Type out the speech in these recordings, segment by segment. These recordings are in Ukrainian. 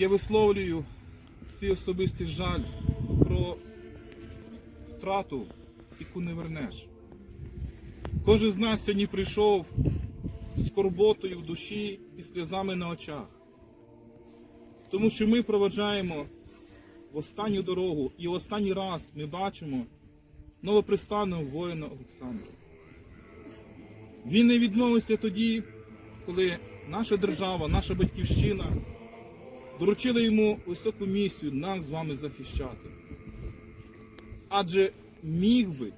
Я висловлюю свій особистий жаль про втрату, яку не вернеш. Кожен з нас сьогодні прийшов з скорботою в душі і сльозами на очах. Тому що ми проведжаємо в останню дорогу і в останній раз ми бачимо новопристанного воїна Олександра. Він не відмовився тоді, коли наша держава, наша батьківщина доручили йому високу місію нас з вами захищати. Адже міг би,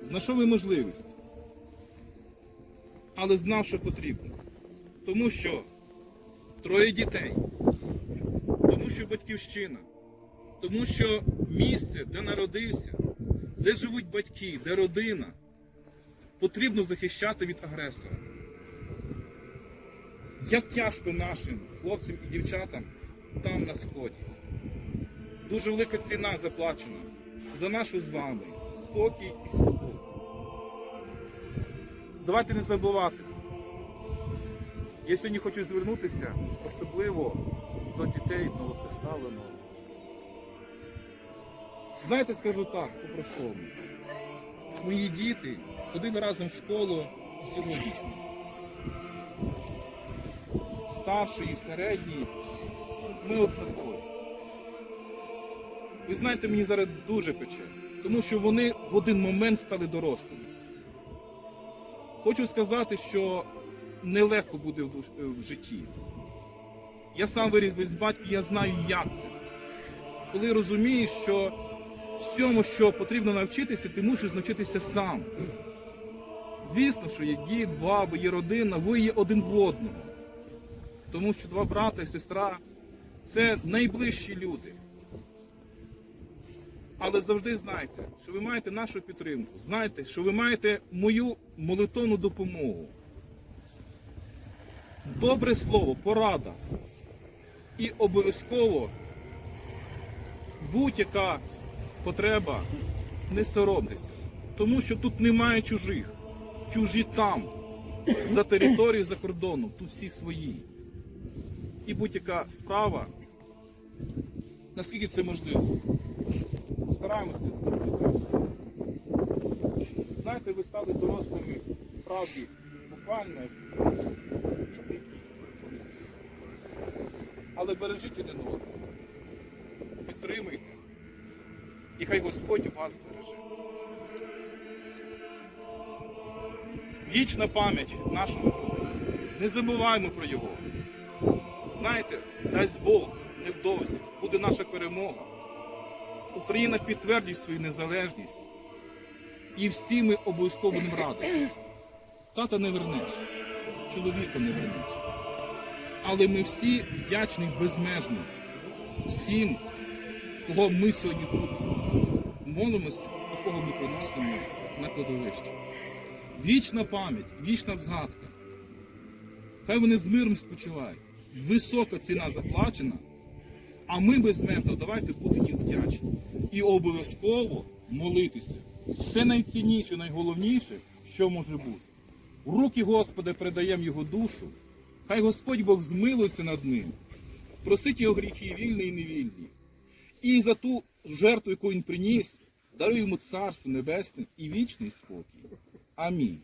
знайшов і можливість, але знав, що потрібно. Тому що троє дітей, тому що батьківщина, тому що місце, де народився, де живуть батьки, де родина, потрібно захищати від агресора. Як тяжко нашим хлопцям і дівчатам там на сході. Дуже велика ціна заплачена за нашу з вами спокій і свободу. Давайте не забувати це. Я сьогодні хочу звернутися особливо до дітей новоприставленого. Знаєте, скажу так, по-простому. Мої діти ходили разом в школу сьогоднішню. Старший і середній. Ми однакові. Ви знаєте, мені зараз дуже пече, тому що вони в один момент стали дорослими. Хочу сказати, що нелегко буде в житті. Я сам виріс без батька, я знаю, як це. Коли розумієш, що всьому, що потрібно навчитися, ти мусиш навчитися сам. Звісно, що є дід, баба, є родина, ви є один в одному. Тому що два брата і сестра це найближчі люди. Але завжди знайте, що ви маєте нашу підтримку. Знайте, що ви маєте мою молитовну допомогу. Добре слово, порада. І обов'язково будь-яка потреба не соромтеся. Тому що тут немає чужих. Чужі там, за територією, за кордоном. Тут всі свої. І будь-яка справа, наскільки це можливо. Стараємося. Знаєте, ви стали дорослими справді буквально відники. Але бережіть один одного. Підтримуйте. І хай Господь вас береже. Вічна пам'ять нашому герою. Не забуваємо про його. Знаєте, дасть Бог невдовзі буде наша перемога. Україна підтвердить свою незалежність. І всі ми обов'язково будемо радитися. Тата не вернеш, чоловіка не вернеш. Але ми всі вдячні безмежно всім, кого ми сьогодні тут молимося і кого ми приносимо на кладовище. Вічна пам'ять, вічна згадка. Хай вони з миром спочивають. Висока ціна заплачена, а ми безмежно давайте будемо їм вдячні. І обов'язково молитися. Це найцінніше, найголовніше, що може бути. В руки Господа передаємо його душу. Хай Господь Бог змилується над ним, просить його гріхи вільні і невільні. І за ту жертву, яку він приніс, дарує йому царство небесне і вічний спокій. Амінь.